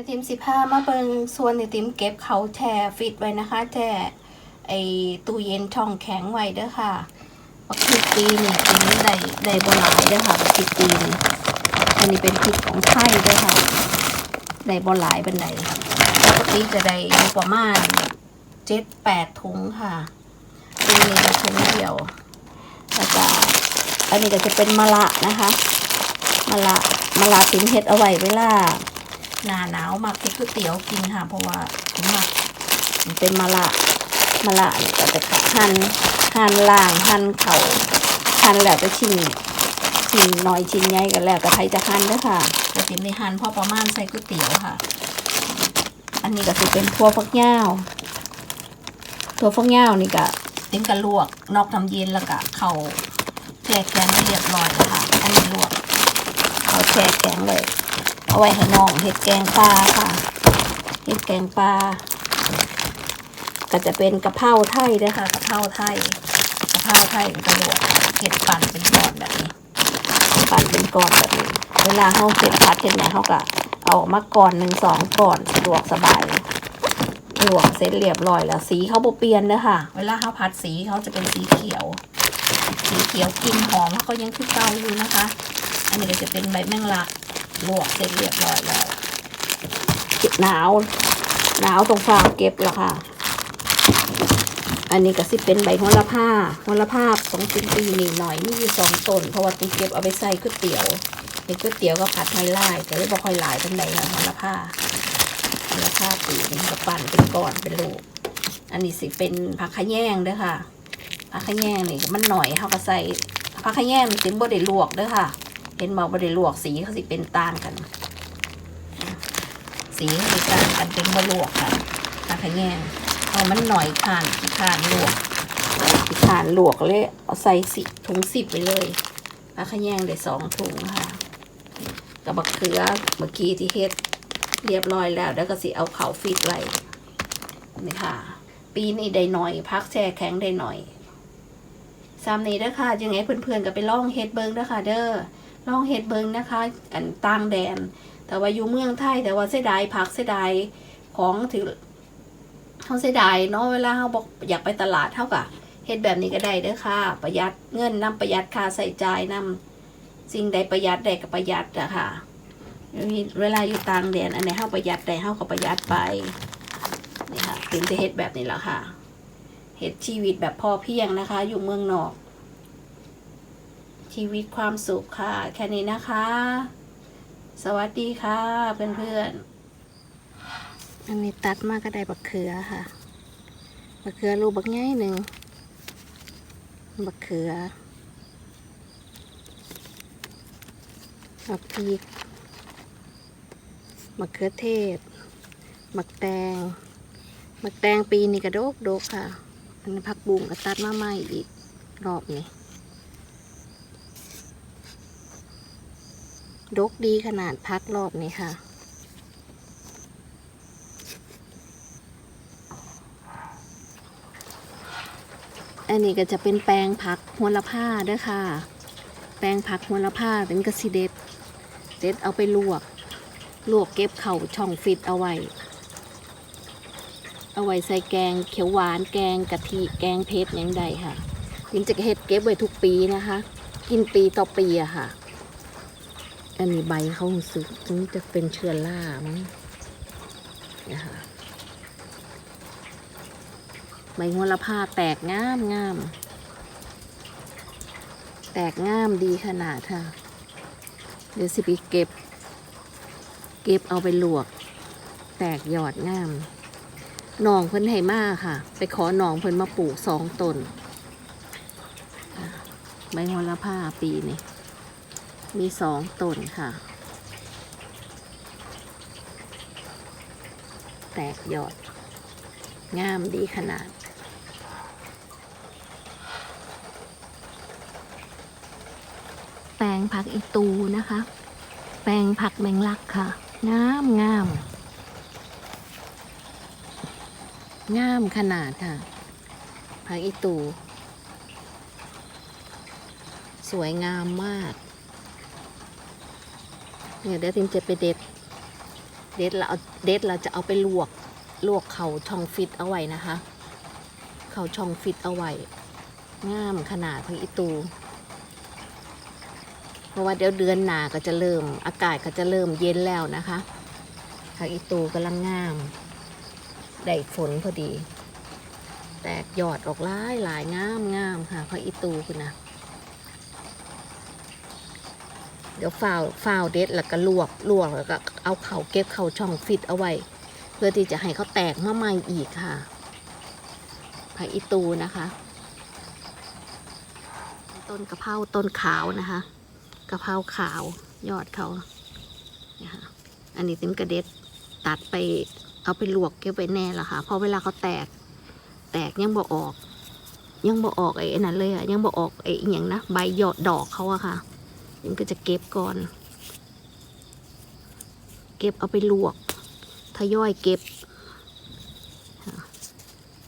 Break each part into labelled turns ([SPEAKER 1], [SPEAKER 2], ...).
[SPEAKER 1] แต่ติมสิผ้ามาเบิงส่วนที่ติมเก็บเขาแช่ฟิตไว้นะคะแช่ไอตู้เย็นช่องแข็งไว้เด้อค่ะบักพริกปีนี่ติมได้ได้บหลายเด้อค่ะบักพริกปีนี่อันนี้เป็นพริกของไทยเด้อค่ะได้บหลายเป็นไดปกติจะได้อยู่ประมาณเจ็ดแปดถุงค่ะปีนี้จะถุงเดียวแล้วก็อันนี้ก็จะเป็นมะละนะคะมะละมะละติมเฮ็ดเอาไว้เวลา หน้าหนาวมักกินก๋วยเตี๋ยวกินค่ะ เพราะว่าผมมักมันเป็นมะละมะละนี่ก็จะหั่นหั่นล่างหั่นเข่าหั่นแล้วจะชิ้นชิ้นน้อยชิ้นใหญ่กันแล้วก็ใครจะหั่นเด้วยค่ะจะติมในหั่นพอประมาณใส่ก๋วยเตี๋ยวค่ะ อันนี้ก็จะเป็นทั่วฟักยาวทั่วฟักยาวนี่ก็ติมก็ลวกนอกน้ำเย็นแล้วก็เข่าแช่แข็งให้เรียบร้อยแล้วค่ะ อันนี้ลวกเขาแช่แข็งเลย เอาไว้ให้น้องเห็ดแกงปลาค่ะเห็ดแกงปลาก็จะเป็นกะเพราไทยด้วยค่ะกะเพราไทยกะเพราไทยกระโดดเห็ดปั่นเป็นก้อนแบบนี้ปั่นเป็นก้อนแบบนี้ เวลาเขาเห็ดผัดเห็ดเนี่ยเขาก็เอามาก่อนหนึ่งสองก่อนสะดวกสบายลวกเสร็จเรียบร้อยแล้วสีเขาบเปลี่ยนเด้อค่ะ เวลาเขาผัดสีเขาจะเป็นสีเขียว สีเขียวกลิ่นหอมเขาก็ยังคือเก่าอยู่นะคะ อันนี้ก็จะเป็นใบแมงลัก ลวกเสร็จเรียบร้อยแล้วเก็บหนาว หนาวตรงฟางเก็บแล้วค่ะ อันนี้ก็สิเป็นใบโหระพาโหระพาของกินปีนี่หน่อยนี่อยู่สองต้นเพราะว่าตีเก็บเอาไปใส่ก๋วยเตี๋ยวเป็นก๋วยเตี๋ยวก็ผัดไทยไล่แต่ไม่ค่อยหลายเป็นไหนค่ะโหระพาโหระพาปีนี่ก็ปั่นเป็นก้อนเป็นลูกอันนี้สิเป็นผักขะแยงเด้อค่ะผักขะแยงนี่มันหน่อยเขาก็ใส่ผักขะแยงสิบ่ได้ลวกเด้อค่ะ เห็นบอกบ่ได้ลวกสีเขาสิเป็นต่างกัน สีเขาสิต่างกันเป็นบ่ลวกค่ะผักขะแยงเอามันหน่อยขานขานลวกขานลวกเลยเอาใส่สิถุงสิบไปเลยผักขะแยงได้สองถุงค่ะกับบักเขือเมื่อกี้ที่เฮ็ดเรียบร้อยแล้ว แล้วก็สิเอาเขาฟิตไว้นี่ค่ะ ปีนี้ได้หน่อยพักแช่แข็งได้หน่อยซ้ำนี้เด้อค่ะยังไงเพื่อนๆก็ไปล่องเฮ็ดเบิงเด้อค่ะเด้อ ลองเฮ็ดเบิงนะคะ อันต่างแดน แต่ว่าอยู่เมืองไทย แต่ว่าเสียดายผักเสียดายของถือเขาเสียดายเนาะเวลาเขาบอกอยากไปตลาดเท่ากับเฮ็ดแบบนี้ก็ได้เด้อค่ะ ประหยัดเงินนำประหยัดค่าใส่จ่ายนำสิ่งใดประหยัดได้ก็ประหยัดอะค่ะเวลาอยู่ต่างแดนอันไหนเฮาประหยัดได้เฮาก็ประหยัดไปนี่ค่ะถึงจะเฮ็ดแบบนี้แหละค่ะเฮ็ดชีวิตแบบพอเพียงนะคะ อยู่เมืองนอก ชีวิตความสุขค่ะ แค่นี้นะคะ สวัสดีค่ะเพื่อนๆ อันนี้ตัดมากก็ได้บักเขือค่ะ บักเขือรูปบักง่ายหนึ่ง บักเขือบักพริกบักเขือเทศบักแตงบักแตงปีนี้กระโดกโดกค่ะ อันนี้ผักบุ้งก็ตัดมาใหม่อีกรอบนี้ ดกดีขนาดพักรอบนี้ค่ะอันนี้ก็จะเป็นแปลงผักหัวละผ้าด้วยค่ะ แปลงผักหัวละผ้าเป็นกระสิเด็ด เด็ดเอาไปลวก ลวกเก็บเข่าช่องฟิตเอาไว้ เอาไว้ใส่แกงเขียวหวาน แกงกะทิ แกงเพชรยังใดค่ะยิงจะเฮ็ดเก็บไว้ทุกปีนะคะ กินปีต่อปีอะค่ะ อันนี้ใบเขาสึกถึงจะเป็นเชื้อรามั้งนะคะใบหัวละพาแตกงามงาม แตกงามดีขนาดค่ะ เดี๋ยวสิไปเก็บ เก็บเอาไปลวก แตกยอดงามหนองเพิ่นให้มาค่ะ ไปขอหนองเพิ่นมาปลูกสองต้นใบหัวละพาปีนี้ มีสองตนค่ะ แตกยอด งามดีขนาด แปลงผักอีตูนะคะ แปลงผักแมงลักค่ะ งามงาม งามขนาดค่ะ ผักอีตู สวยงามมาก เนี่ยเดี๋ยวทิมจะไปเด็ด เด็ดเราเอาเด็ดเราจะเอาไปลวก ลวกเขาช่องฟิตเอาไว้นะคะ เขาช่องฟิตเอาไว้งามขนาดพักอีตู เพราะว่าเดี๋ยวเดือนหนาก็จะเริ่ม อากาศก็จะเริ่มเย็นแล้วนะคะพักอีตูกำลังงาม ได้ฝนพอดี แตกยอดออกหลายหลายงามงามค่ะพักอีตูคุณนะ เดี๋ยวฝ่าวฝ่าวเด็ดแล้วก็ลวกลวกแล้วก็เอาเขาเก็บเขาช่องฟิตเอาไว้ เพื่อที่จะให้เขาแตกมาใหม่อีกค่ะผักอีตูนะคะ ต้นกะเพราต้นขาวนะคะกะเพราขาวยอดเขานี่ค่ะอันนี้ติ้มกระเด็ดตัดไปเอาไปลวกเก็บไว้แน่ละค่ะเพราะเวลาเขาแตก แตกยังบ่ออก ยังบ่ออกไอ้นั่นเลยอะยังบ่ออกไอ้อย่างนะใบหยอดดอกเขาอะค่ะ มันก็จะเก็บก่อน เก็บเอาไปลวกทยอยเก็บ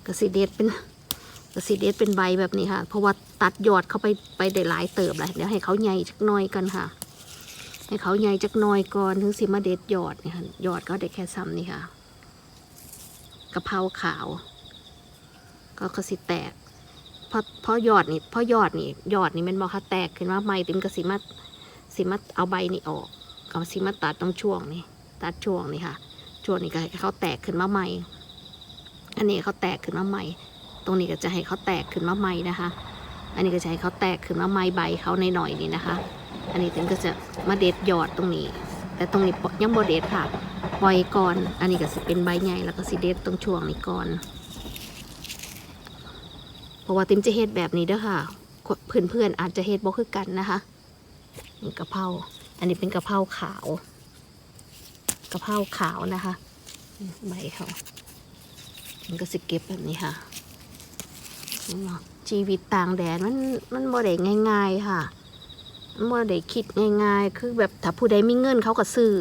[SPEAKER 1] กระสีเด็ดเป็นกระสีเด็ดเป็นใบแบบนี้ค่ะ เพราะว่าตัดยอดเข้าไปไปได้หลายเติบเลยเดี๋ยวให้เขาใหญ่จักน่อยกันค่ะ ให้เขาใหญ่จักน่อยก่อนถึงสิมาเด็ดยอดนี่ค่ะยอดก็ได้แค่ซ้ำนี่ค่ะกะเพราขาว ก็กระสีแตก พราะเพราะยอดนี่พราะยอดนี่ยอดนี่มันบอกค่ะแตกขึ้นมาใหม่ติมกสิมาสิมาเอาใบนี่ออกเอาสิมาตัดตรงช่วงนี่ตัดช่วงนี่ค่ะช่วงนี้ก็ให้เขาแตกขึ้นมาใหม่ อันนี้เขาแตกขึ้นมาใหม่ ตรงนี้ก็จะให้เขาแตกขึ้นมาใหม่นะคะ อันนี้ก็จะให้เขาแตกขึ้นมาใหม่ใบเขาในหน่อยนี่นะคะ อันนี้ติมก็จะมาเด็ดยอดตรงนี้ แต่ตรงนี้ยังบ่เด็ดค่ะปล่อยก่อน อันนี้ก็สิเป็นใบใหญ่แล้วก็สิเด็ดตรงช่วงนี้ก่อน เพราะว่าติมจะเฮ็ดแบบนี้เด้อค่ะ เพื่อนๆอาจจะเฮ็ดบ่คือกันนะคะกะเพราอันนี้เป็นกะเพราขาวกะเพราขาวนะคะใบเขามันก็สิเก็บแบบนี้ค่ะนี่เนาะชีวิตต่างแดนมันมันบ่ได้ง่าย ๆ ค่ะมันบ่ได้คิดง่าย ๆ คือแบบถ้าผู้ใดมีเงินเขาก็ซื้อ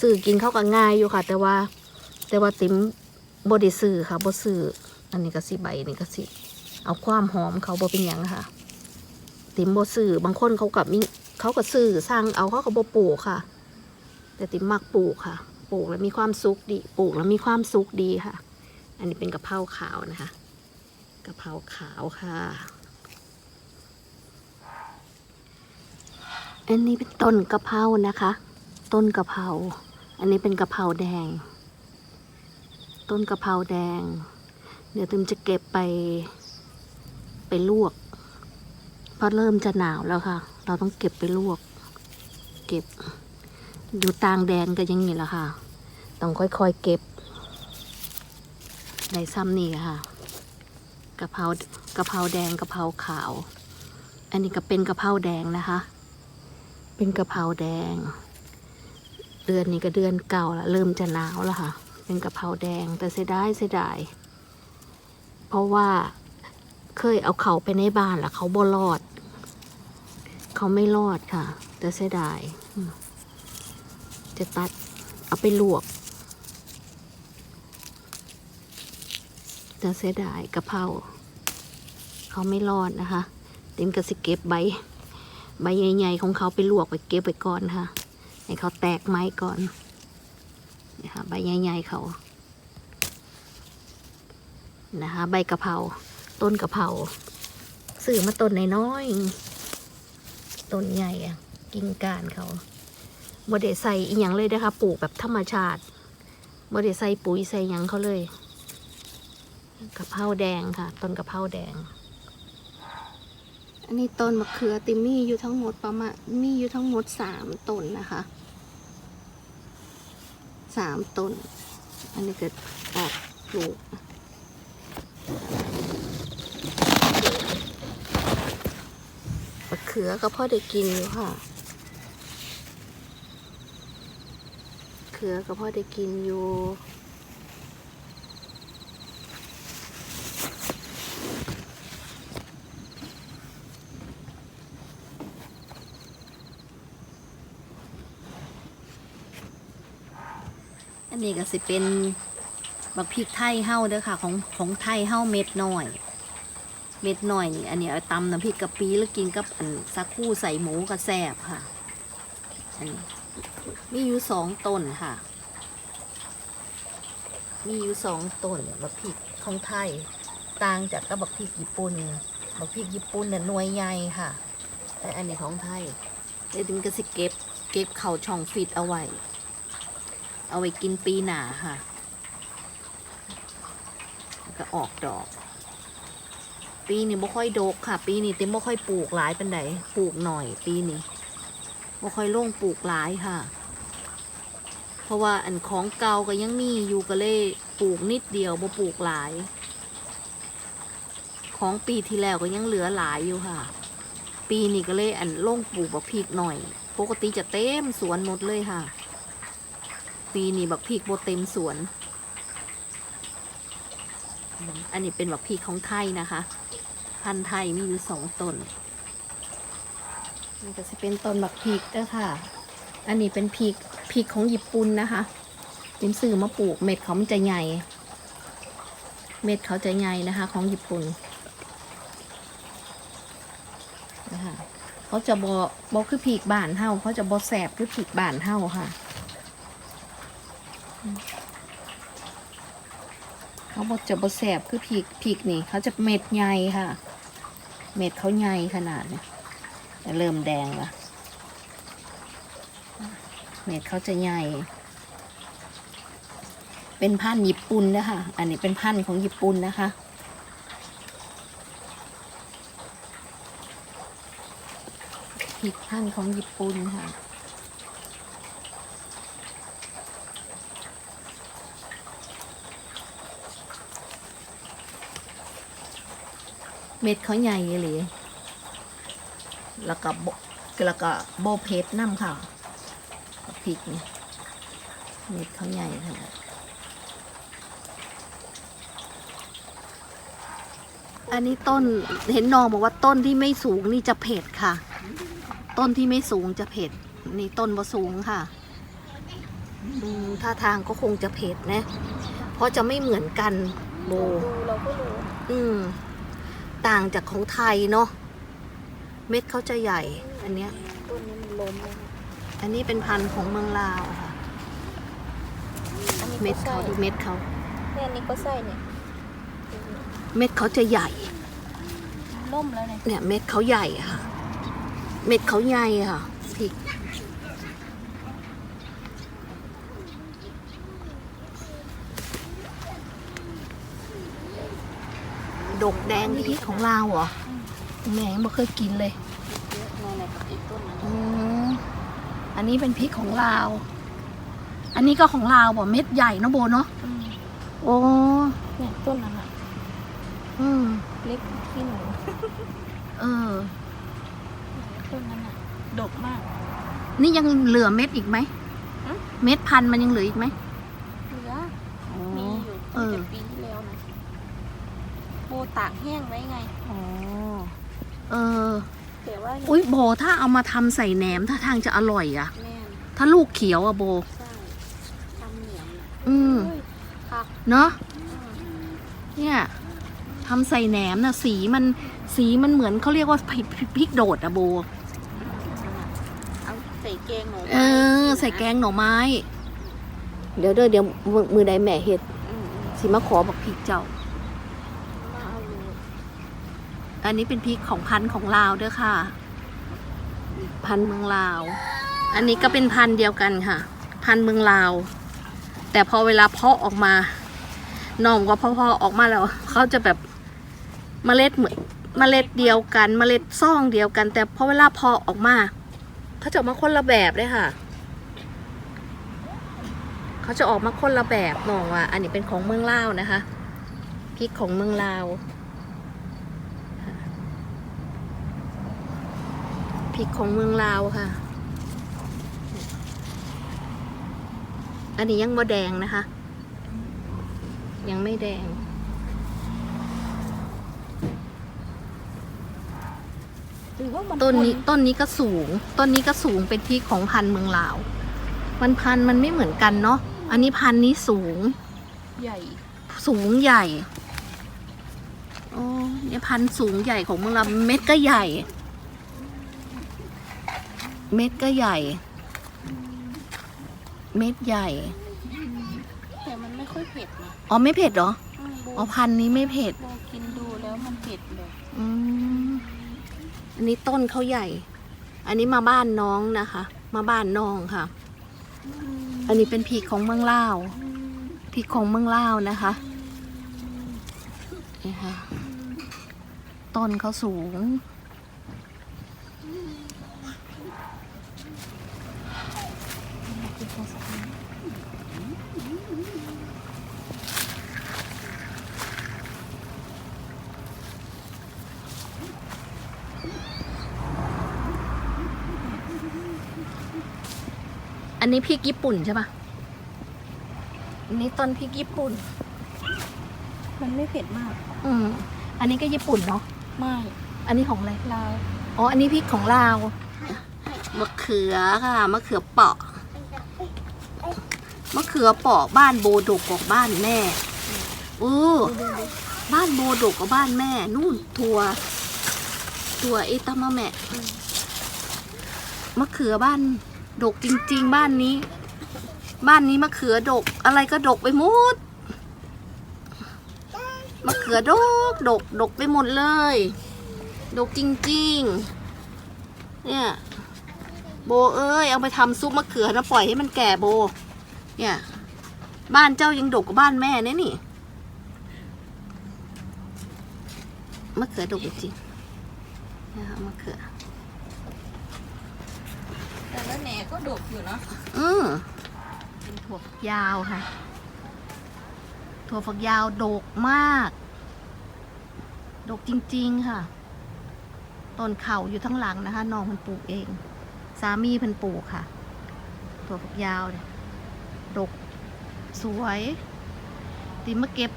[SPEAKER 1] ซื้อกินเขาก็ง่ายอยู่ค่ะ แต่ว่า แต่ว่าติมบ่ได้ซื้อค่ะบ่ซื้ออันนี้ก็สิใบนี่ก็สิ เอาความหอมเขาบ่เป็นหยังค่ะ ติมบ่ซื้อบางคนเขากับมีเขาก็ซื้อสร้างเอาเขาก็บ่ปลูกค่ะ แต่ติมมักปลูกค่ะ ปลูกแล้วมีความสุขดีปลูกแล้วมีความสุขดีค่ะ อันนี้เป็นกะเพราขาวนะคะกะเพราขาวค่ะ อันนี้เป็นต้นกะเพรานะคะ ต้นกะเพราอันนี้เป็นกะเพราแดง ต้นกะเพราแดง เดี๋ยวติมจะเก็บไป ไปลวกเพราะเริ่มจะหนาวแล้วค่ะ เราต้องเก็บไปลวก เก็บ อยู่ต่างแดนก็ยังนี้แหละค่ะ ต้องค่อยๆเก็บในซ้ำนี่ค่ะกะเพรากะเพราแดงกะเพราขาว อันนี้ก็เป็นกะเพราแดงนะคะ เป็นกะเพราแดง เดือนนี้ก็เดือนเก่าละเริ่มจะหนาวแล้วค่ะ เป็นกะเพราแดงแต่เสียดายเสียดายเพราะว่า เคยเอาเขาไปในบ้านแล้วเขาบ่รอด เขาไม่รอดค่ะ แต่เสียดาย จะตัดเอาไปลวกแต่เสียดายกะเพราเขาไม่รอดนะคะ เต็มกระสิเก็บใบ ใบใหญ่ๆของเขาไปลวกไปเก็บไปก่อนค่ะ ให้เขาแตกไม้ก่อนนี่ค่ะใบใหญ่ๆเขานะคะ ใบกะเพรา ต้นกะเพราซื้อมาต้นน้อยๆต้นใหญ่อะกิ่งก้านเขาบดเดใส่อีหยังเลยนะคะปลูกแบบธรรมชาติบดเดใส่ปุ๋ยใส่หยังเขาเลยกะเพราแดงค่ะ ต้นกะเพราแดง อันนี้ต้นมะเขือติมมี่อยู่ทั้งหมดประมาณมีอยู่ทั้งหมดสามต้นนะคะสามต้น อันนี้เกิดออกปลูก มะ เขือก็พ่อได้กินอยู่ค่ะ เขือก็พ่อได้กินอยู่ อันนี้ก็สิเป็นบักพริกไทยเฮ้าเด้อค่ะ ของของไทยเฮ้าเม็ดน้อย เม็ดหน่อยนี่ อันนี้เอาตำน้ำพริกกะปิแล้วกินกับอันสักคู่ใส่หมูกระแซบค่ะ อันนี้มีอยู่สองต้นค่ะ มีอยู่สองต้นบักพริกของไทยต่างจากกับบักพริกญี่ปุ่นบักพริกญี่ปุ่นเนี่ยหน่วยใหญ่ค่ะแต่อันนี้ของไทยเดี๋ยวถึงก็สิเก็บ เก็บเข่าช่องฟิตเอาไว้ เอาไว้กินปีหนาค่ะ แล้วก็ออกดอก ปีนี้บ่ค่อยดกค่ะ ปีนี้เต็มบ่ค่อยปลูกหลายเป็นไดปลูกหน่อย ปีนี้บ่ค่อยลงปลูกหลายค่ะ เพราะว่าอันของเก่าก็ยังมีอยู่ก็เลยปลูกนิดเดียวบ่ปลูกหลาย ของปีที่แล้วก็ยังเหลือหลายอยู่ค่ะ ปีนี้ก็เลยอันลงปลูกบักพริกหน่อย ปกติจะเต็มสวนหมดเลยค่ะ ปีนี้บักพริกบ่เต็มสวนอันนี้เป็นบักพริกของไทยนะคะ พันธุ์ไทยมีอยู่สองต้นนี่ก็จะเป็นต้นบักพริกเด้อค่ะ อันนี้เป็นพริกพริกของญี่ปุ่นนะคะเป็นซื้อมาปลูกเม็ดเขามันจะใหญ่ เม็ดเขาจะใหญ่นะคะ ของญี่ปุ่นนะคะเขาจะบอบอคือพริกบานเฮาเขาจะบอแสบคือพริกบานเฮาค่ะเขาบอกจะบแสบคือพริกพริกนี่ เขาจะเม็ดใหญ่ค่ะ เม็ดเขาใหญ่ขนาดเนี่ยเริ่มแดงละเม็ดเขาจะใหญ่ เป็นพันธุ์ญี่ปุ่นนะคะ อันนี้เป็นพันธุ์ของญี่ปุ่นนะคะ ผิดพันธุ์ของญี่ปุ่นค่ะ เม็ดเขาใหญ่เลยแล้วก็โบแล้วก็โบเพชรน้ำค่ะกับพริกนี่เม็ดเขาใหญ่ค่ะอันนี้ต้นเห็นน้องบอกว่าต้นที่ไม่สูงนี่จะเผ็ดค่ะ ต้นที่ไม่สูงจะเผ็ด นี่ต้นบ่สูงค่ะอืมท่าทางก็คงจะเผ็ดนะ เพราะจะไม่เหมือนกันโบ
[SPEAKER 2] ดูเราก็รู้
[SPEAKER 1] อืม ต่างจากของไทยเนาะเม็ดเขาจะใหญ่ อันเนี้ย
[SPEAKER 2] ต้นนี้มันล้มเลยนะ
[SPEAKER 1] อันนี้เป็นพันธุ์ของเมืองลาวค่ะ
[SPEAKER 2] อันนี้
[SPEAKER 1] เม็ด
[SPEAKER 2] ก็
[SPEAKER 1] เขา
[SPEAKER 2] ใส่
[SPEAKER 1] ดูเม็ดเขา
[SPEAKER 2] เนี่ยอันนี้ก็ใส่เนี่ย
[SPEAKER 1] เม็ดเขาจะใหญ่
[SPEAKER 2] ล่มแล้วเนี่ย
[SPEAKER 1] เนี่ยเม็ดเขาใหญ่ค่ะ เม็ดเขาใหญ่ค่ะพริก ดกแดงพริกของลาวเหรอแม่ยังไม่เคยกินเลย
[SPEAKER 2] เยอะในในกับอีกต้นนั้น
[SPEAKER 1] อืมอันนี้เป็นพริกของลาว อันนี้ก็ของลาวบ่เม็ดใหญ่เนอะโบเนาะ
[SPEAKER 2] อืม
[SPEAKER 1] โอ้
[SPEAKER 2] เนี่ยต้นนั้นอะ
[SPEAKER 1] อืม
[SPEAKER 2] เล็กขี้หนู
[SPEAKER 1] เออ
[SPEAKER 2] ต้นนั้นอะดกมาก
[SPEAKER 1] นี่ยังเหลือเม็ดอีกไหม
[SPEAKER 2] ฮะ
[SPEAKER 1] เม็ดพันธุ์มันยังเหลืออีกไหม
[SPEAKER 2] เหลือ
[SPEAKER 1] อ๋อ
[SPEAKER 2] มีอยู่
[SPEAKER 1] เออ
[SPEAKER 2] ตั้งแต่ปีที่แล้วนะโบ ตากแห้งไว้ไง
[SPEAKER 1] อ๋อ เออ
[SPEAKER 2] แต่ว่าเนี่ย
[SPEAKER 1] อุ้ยโบถ้าเอามาทำใส่แหนมถ้าทางจะอร่อยอะ
[SPEAKER 2] แม่น
[SPEAKER 1] ถ้าลูกเขียวอะโบ
[SPEAKER 2] ใช่ทำเหนียวน่ะ
[SPEAKER 1] อืม
[SPEAKER 2] เฮ้ยผัก
[SPEAKER 1] เนาะ
[SPEAKER 2] อืม
[SPEAKER 1] เนี่ยทำใส่แหนมน่ะสีมันสีมันเหมือนเขาเรียกว่าพริกพริกโดดอะโบ
[SPEAKER 2] เอาใส่แกงหนู
[SPEAKER 1] เออ ใส่แกงหน่อไม้ เดี๋ยวเด้อเดี๋ยวมือมือใดแม่เห็ด
[SPEAKER 2] อืมอืม
[SPEAKER 1] สิมาขอบอกพริกเจ้า
[SPEAKER 2] มาเอาเลย
[SPEAKER 1] อันนี้เป็นพริกของพันธุ์ของลาวเด้อค่ะ พันธุ์เมืองลาว อันนี้ก็เป็นพันธุ์เดียวกันค่ะ พันธุ์เมืองลาว แต่พอเวลาเพาะออกมาหน้องว่าพอพออกมาแล้วเขาจะแบบเมล็ดเหมือนเมล็ดเดียวกันเมล็ดซ่องเดียวกัน แต่พอเวลาพาะออกมาเขาจะออกมาคนละแบบเลยค่ะเขาจะออกมาคนละแบบหน้องว่าอันนี้เป็นของเมืองลาวนะคะพริกของเมืองลาว ริกของเมืองลาวค่ะ อันนี้ยังบ่แดงนะคะ ยังไม่แดงต้นนี้ต้นนี้ก็สูง ต้นนี้ก็สูงเป็นพริกของพันเมืองลาว มันพันมันไม่เหมือนกันเนาะอันนี้พันนี้สูง
[SPEAKER 2] ใหญ่
[SPEAKER 1] สูงใหญ่โอ้เนี่ยพันสูงใหญ่ของเมืองลาวเม็ดก็ใหญ่ เม็ดก็ใหญ่ เม็ดใหญ่
[SPEAKER 2] แต่มันไม่ค่อยเผ็ดนะ
[SPEAKER 1] อ๋อไม่เผ็ดเหรอ
[SPEAKER 2] อืมโบ
[SPEAKER 1] อ๋อพันธุ์นี้ไม่เผ็ด
[SPEAKER 2] โบกินดูแล้วมันเผ็ดเลย
[SPEAKER 1] อืมอันนี้ต้นเขาใหญ่ อันนี้มาบ้านน้องนะคะ มาบ้านน้องค่ะ อันนี้เป็นพริกของเมืองลาวพริกของเมืองลาวนะคะนี่ค่ะ ต้นเขาสูง อั นนี้พริกญี่ปุ่นใช่ปะอันนี้ต้นพริกญี่ปุ่น
[SPEAKER 2] มันไม่เผ็ดมาก
[SPEAKER 1] อืมอันนี้ก็ญี่ปุ่นเนาะ
[SPEAKER 2] ไม่
[SPEAKER 1] อันนี้ของอะไร
[SPEAKER 2] ลาว
[SPEAKER 1] อ๋อ อันนี้พริกของลาวมะเขือค่ะ มะเขือเปาะ มะเขือเปาะบ้านโบดกกับบ้านแม่เออบ้านโบดกกับบ้านแม่ นู่นทัวทัวเอตามะแม่มะเขือบ้าน ดกจริง ๆ บ้านนี้ บ้านนี้มะเขือดก อะไรก็ดกไปหมดมะเขือดกดกดกไปหมดเลย ดกจริง ๆ เนี่ย โบเอ้ยเอาไปทำซุปมะเขือนะปล่อยให้มันแก่โบ เนี่ย บ้านเจ้ายังดกกว่าบ้านแม่เนี่ยนี่มะเขือดกจริงๆนะคะมะเขือ
[SPEAKER 2] แต่ละแห น่ก็ดกอยู่เนาะ
[SPEAKER 1] อืมเป็นถั่วฝักยาวค่ะ ถั่วฝักยาวดกมาก ดกจริง ๆค่ะ ต้นเข่าอยู่ทั้งหลังนะคะน้องเพันปลูกเอง สามีเพันปลูกค่ะ ถั่วฝักยาวเนี่ยดกสวย ติมาเก็บ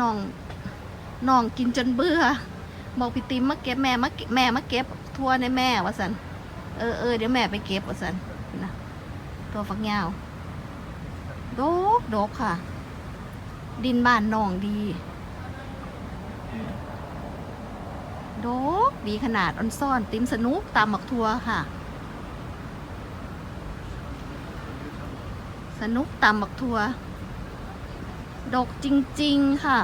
[SPEAKER 1] น้องน้องกินจนเบื่อ บอกพี่ติมมาเก็บแม่มาเก็บแม่มาเก็บทั่วในแม่วะสัน เออเออเดี๋ยวแม่ไปเก็บวะสันนะตัวฝักยาวดกดกค่ะ ดินบ้านนองดีดกดีขนาดออนซ่อนติ้มสนุกตามหมักทัวค่ะ สนุกตามหมักทัวดกจริง ๆ ค่ะ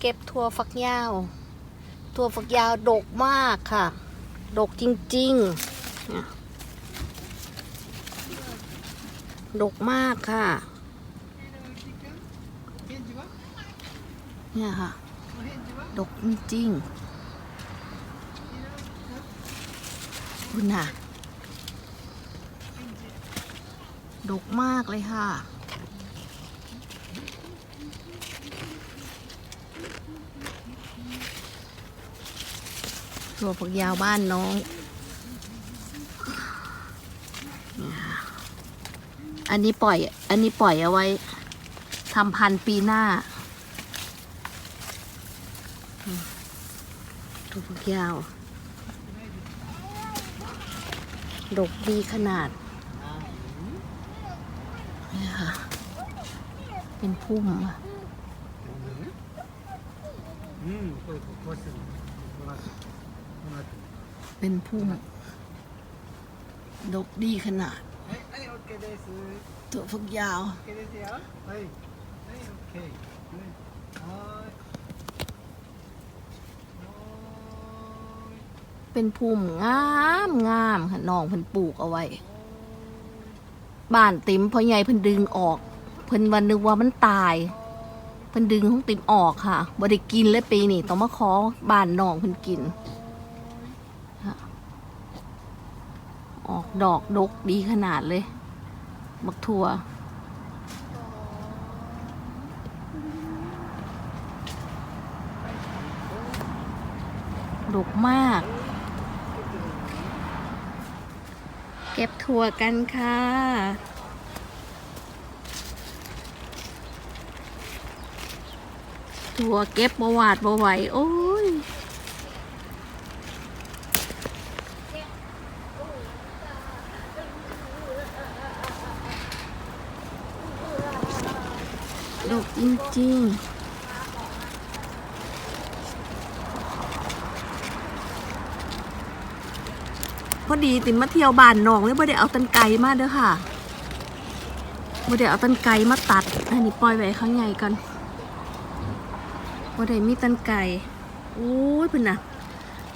[SPEAKER 1] เก็บถั่วฝักยาว ถั่วฝักยาวดกมากค่ะ ดกจริงๆ ดกมากค่ะ เนี่ยค่ะ ดกจริงๆคุณน่ะ ดกมากเลยค่ะ ถั่วฝักยาวบ้านน้อง อันนี้ปล่อย อันนี้ปล่อยเอาไว้ทำพันปีหน้าถั่วฝักยาว ดกดีขนาดเนี่ค่ะ เป็นพุ่มอะ เป็นพุ่มดกดีขนาด ตัวฟักยาว เป็นพุ่มงามงามค่ะน้องเพิ่นปลูกเอาไว้ บ้านติ๋มพ่อใหญ่เพิ่นดึงออก เพิ่นวันนึงว่ามันตายเพิ่นดึงของติ๋มออกค่ะบ่ได้กินเลยปีนี้ต้องมาขอบ้านน้องเพิ่นกิน ออกดอกดกดีขนาดเลยบักทั่วดกมาก เก็บถั่วกันค่ะถั่วเก็บบหวาดบไหวโอ้ จริงๆพอดีติมาเที่ยวบ้านน้องเลยบ่ได้เอาตันไก่มาเด้อค่ะบ่ได้เอาตันไก่มาตัด อันนี้ปล่อยไว้ข้างใหญ่กันบ่ได้มีตันไก่โอ้ยเพื่อนน่ะ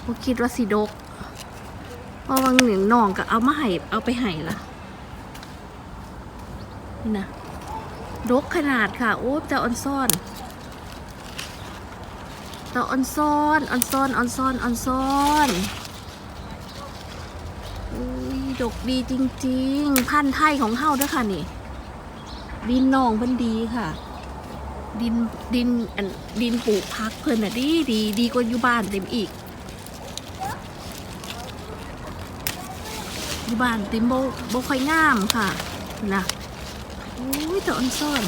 [SPEAKER 1] บ่คิดว่าสีดกเพราะวังหนึ่งน้องก็เอามาให้เอาไปให้ละนี่นะ ดกขนาดค่ะ โอ้เจะออนซ่อนตาออนซ่อนออนซ่อนออนซ่อนออนซ่อนอุ้ยดกดีจริง ๆ พันธุ์ไทยของเฮาด้วยค่ะนี่ ดินนองเพิ่นดีค่ะ ดินดินอันดินปลูกพักเพิ่นน่ะดีดีดีกว่าอยู่บ้านเต็มอีกอยู่บ้านเติมโบโบค่อยงามค่ะนะ โอ้ยแต่ออนซ่อน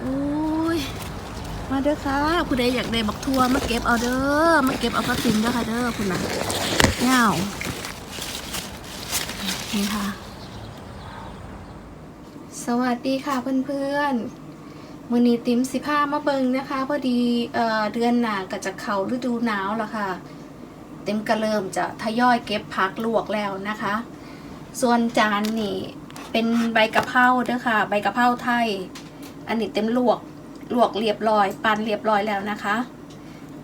[SPEAKER 1] โอ้ย มาเด้อค่ะผู้ใดอยากได้บักทัวมาเก็บเอาเด้อ มาเก็บเอากระติมเด้อค่ะเด้อคุณนะเงานี่ค่ะ สวัสดีค่ะเพื่อนๆมือนีติมสิผ้ามาเบิงนะคะ พอดีเอ่อเดือนหนาก็จะเข้าฤดูหนาวแล้วค่ะ เต็มก็เริ่มจะทยอยเก็บผักลวกแล้วนะคะ ส่วนจานนี่ เป็นใบกะเพราเด้อค่ะ ใบกะเพราไทย อันนี้เต็มลวก ลวกเรียบร้อย ปั่นเรียบร้อยแล้วนะคะ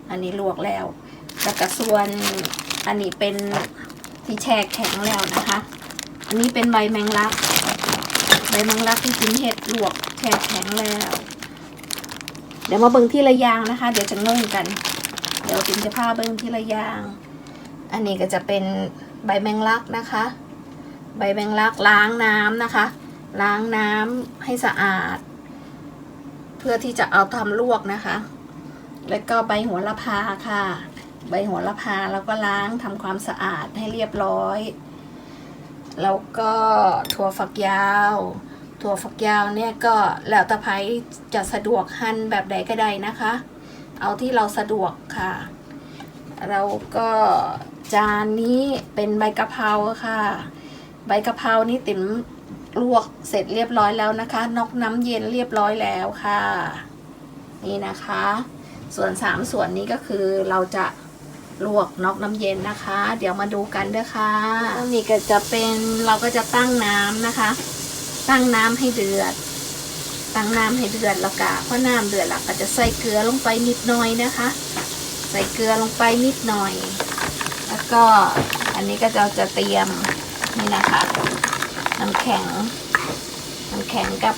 [SPEAKER 1] อันนี้ลวกแล้วแล้วก็ส่วนอันนี้เป็นที่แช่แข็งแล้วนะคะ อันนี้เป็นใบแมงลัก ใบแมงลักที่กินเห็ดลวกแช่แข็งแล้ว เดี๋ยวมาเบิ่งที่ละยางนะคะ เดี๋ยวจะงงกัน เดี๋ยวติมจะพาเบิ่งที่ละยาง อันนี้ก็จะเป็นใบแมงลักนะคะ ใบแมงลักล้างน้ำนะคะ ล้างน้ำให้สะอาด เพื่อที่จะเอาทำลวกนะคะ แล้วก็ใบหัวละพาค่ะ ใบหัวละพาแล้วก็ล้างทำความสะอาดให้เรียบร้อย แล้วก็ถั่วฝักยาว ถั่วฝักยาวเนี่ยก็แล้วแต่ไผจะสะดวกหั่นแบบใดก็ได้นะคะ เอาที่เราสะดวกค่ะแล้วก็จานนี้เป็นใบกะเพราค่ะ ใบกะเพรานี่ติ๋มลวกเสร็จเรียบร้อยแล้วนะคะ นอกน้ำเย็นเรียบร้อยแล้วค่ะ นี่นะคะ ส่วนสามส่วนนี้ก็คือเราจะลวกนอกน้ำเย็นนะคะ เดี๋ยวมาดูกันเด้อค่ะนนี้ก็จะเป็นเราก็จะตั้งน้ำนะคะ ตั้งน้ำให้เดือด ตั้งน้ำให้เดือดแล้วก็พอน้ำเดือดแล้วก็จะใส่เกลือลงไปนิดหน่อยนะคะ ใส่เกลือลงไปนิดหน่อย แล้วก็อันนี้ก็จะจะเตรียม นี่นะคะ น้ำแข็ง น้ำแข็งกับ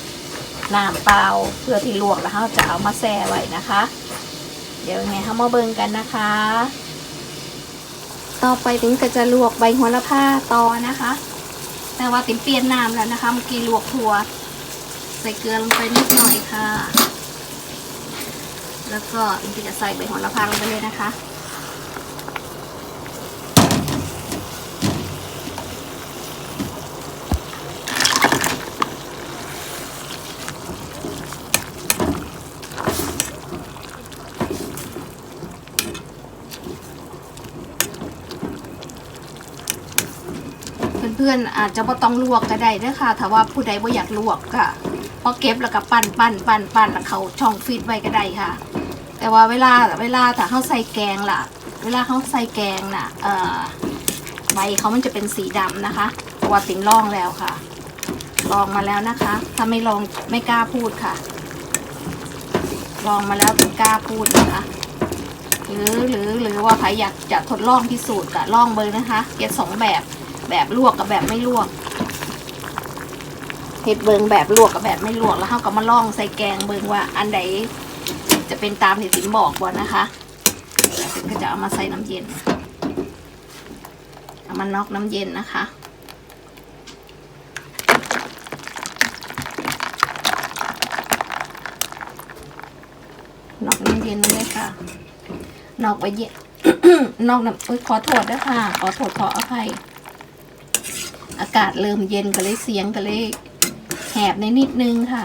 [SPEAKER 1] น้ำเปล่าเพื่อที่ลวกแล้วเราจะเอามาแช่ไว้นะคะ เดี๋ยวไงเขามาเบิ่งกันนะคะ ต่อไปติ๋มก็จะลวกใบโหัวละพาต่อนะคะ แต่ว่าติ๋มเปลี่ยนน้ำแล้วนะคะเมื่อกี้ลวกถั่วใส่เกลือลงไปนิดหน่อยค่ะ แล้วก็ติ๋มจะใส่ใบโหัวละพาลงไปเลยนะคะ พื่อนๆอาจจะบ่ต้องลวกก็ได้เด้อค่ะถ้าว่าผู้ใดบ่อยากลวกก็พอเก็บแล้วก็ปั่นปั่นปั่นปั่นแล้วเขาช่องฟีดไว้ก็ได้ค่ะ แต่ว่าเวลาเวลาถ้าเขาใส่แกงล่ะ เวลาเขาใส่แกงน่ะเอ่อใบเขามันจะเป็นสีดำนะคะเพราะว่าติ๋มลองแล้วค่ะ ลองมาแล้วนะคะ ถ้าไม่ลองไม่กล้าพูดค่ะ ลองมาแล้วถึงกล้าพูดนะคะ หรือหรือหรือว่าใครอยากจะทดลองพิสูจน์ก็ลองเบอร์นะคะ เก็บสองแบบ แบบลวกกับแบบไม่ลวกเห็ดเบิงแบบลวกกับแบบไม่ลวกแล้วเขาก็มาล่องใส่แกงเบิงว่า อันไหนจะเป็นตามที่ติ๋มบอกบ่นะคะติ๋มก็จะเอามาใส่น้ำเย็น เอามานอกน้ำเย็นนะคะนอกน้ำเย็นเลยค่ะ นอกไว้เย็นนอกน้ำขอโทษด้วยค่ะ ขอโทษขออภัย อากาศเริ่มเย็นก็เลยเสียงก็เลยแหบในนิดนึงค่ะ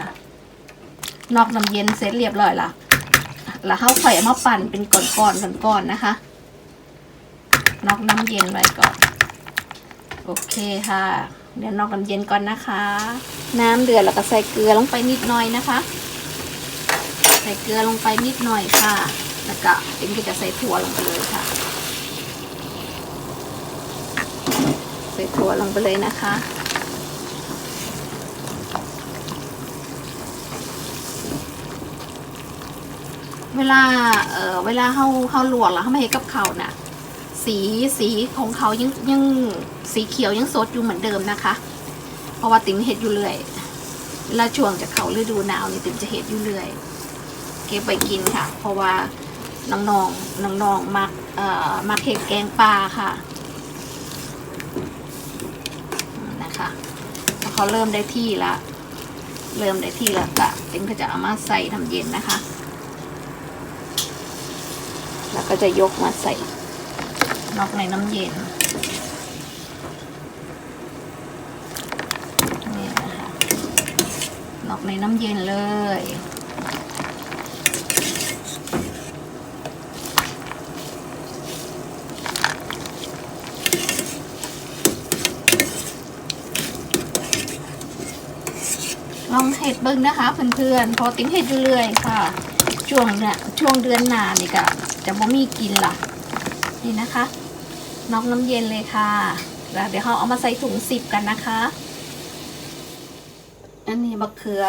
[SPEAKER 1] นอกน้ำเย็นเสร็จเรียบร้อยละแล้วเขาค่อยมาปั่นเป็นก้อนๆก้อนๆนะคะ นอกน้ำเย็นไว้ก่อน โอเคค่ะ เดี๋ยวนอกน้ำเย็นก่อนนะคะ น้ำเดือดแล้วก็ใส่เกลือลงไปนิดหน่อยนะคะ ใส่เกลือลงไปนิดหน่อยค่ะ แล้วก็เอ็มก็จะใส่ถั่วลงไปเลยค่ะ ส่ถั่วลงไปเลยนะคะ เวลา เอ่อ เวลาเขาเขาลวกแล้วเขาไม่ให้กับเขาวน่ะ สีสีของเขายังยังสีเขียวยังสดอยู่เหมือนเดิมนะคะ เพราะว่าติ๋มเห็ดอยู่เรื่อยเวลาช่วงจะเขาฤดูหนาวนี่ติ๋มจะเห็ดอยู่เรื่อย เก็บไปกินค่ะ เพราะว่าน้องๆน้องๆมักเอ่อมักเห็ดแกงปลาค่ะอืมนะคะพอ เขาเริ่มได้ที่ละ เริ่มได้ที่ล้วก็ติ๋มก็จะเอามาใส่ทำเย็นนะคะ แล้วก็จะยกมาใส่นอกในน้ำเย็นนี่นะคะนอกในน้ำเย็นเลย เฮ็ดเบิ้งนะคะ เพื่อนๆเพอติ้งเห็ดอยู่เรื่อยค่ะ ช่วงเนี่ยช่วงเดือนหนานี่ก็จะบ่มีกินล่ะ นี่นะคะนอกน้ำเย็นเลยค่ะแล้วเดี๋ยวเราเอามาใส่ถุงสิบกันนะคะ อันนี้มะเขือ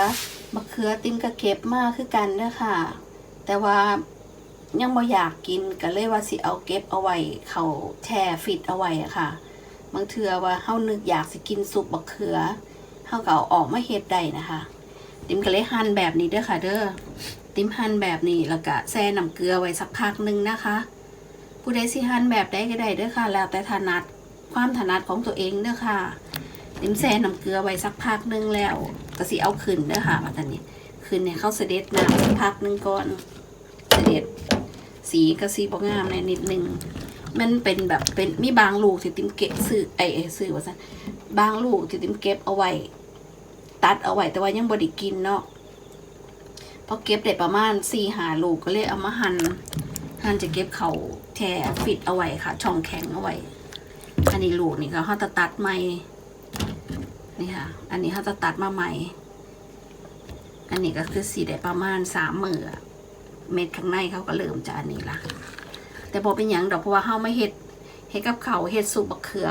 [SPEAKER 1] มะเขือติ้มกระเก็บมากคือกันเด้อค่ะ แต่ว่ายังบ่อยากกินก็เลยว่าสิเอาเก็บเอาไว้เขาแช่ฟิตเอาไว้อะค่ะบางเทือว่าเฮานึกอยากสิกินซุปมะเขือเฮาก็เอาออกมาเฮ็ดได้นะคะ ติมก็เลยหั่นแบบนี้เด้อค่ะ เด้อติมหั่นแบบนี้แล้วก็แช่น้ำเกลือไว้สักพักหนึ่งนะคะ ผู้ใดสิหั่นแบบใดก็ได้เด้อค่ะ แล้วแต่ถนัดความถนัดของตัวเองเด้อค่ะ ติมแช่น้ำเกลือไว้สักพักหนึ่งแล้วก็สิเอาขึ้นเด้อค่ะมาตอนนี้ขึ้นเนี่ยเข้าเสด็จน้ำสักพักหนึ่งก่อนเสด็จสีก็สีบ่งามในอยนิดนึงมันเป็นแบบเป็นมีบางลูกที่ติมเก็บซื้อไอ้ซื้อว่าซั่นบางลูกที่ติมเก็บเอาไว้ ตัดเอาไว้แต่ว่ายังบ่ได้กินเนาะพอเก็บได้ประมาณสี่หาลูกก็เลยเอามาหัน่นหั่นจะเก็บเขาแช่ฟิตเอาไว้ค่ะ ช่องแข็งเอาไว้ อันนี้ลูกนี่ก็เขาจะตัดใหม่นี่ค่ะ อันนี้เขาจะตัดมาใหม่ อันนี้ก็คือสีได้ประมาณสามมือเม็ดข้างในเขาก็เริ่มจะอันนี้ละแต่บอเป็นอย่างดอกเพราะว่าเขาไม่เห็ดเห็ดกับเขาเห็ดสุปบักเขือ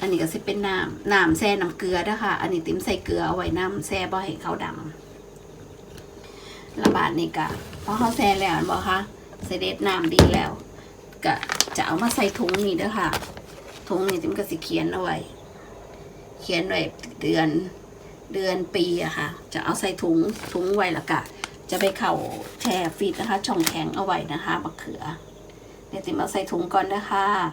[SPEAKER 1] อันนี้ก็สิเป็นน้ำน้ำแช่น้ำเกลือนะคะอันนี้ติ้มใส่เกลือเอาไว้น้ำแช่บ่ให้เขาดำระบาดนี่กะพอเขาแช่แล้วบอกคะเสด็จน้ำดีแล้วก็จะเอามาใส่ถุงนี่เด้อค่ะถุงนี่ติ้มก็สิเขียนเอาไว้ เขียนไว้เดือนเดือนปีอะค่ะ จะเอาใส่ถุงถุงไว้ละกะ จะไปเข่าแช่ฟิตนะคะ ช่องแข็งเอาไว้นะคะบักเขือเดี๋ยวติ้มเอาใส่ถุงก่อนนะคะ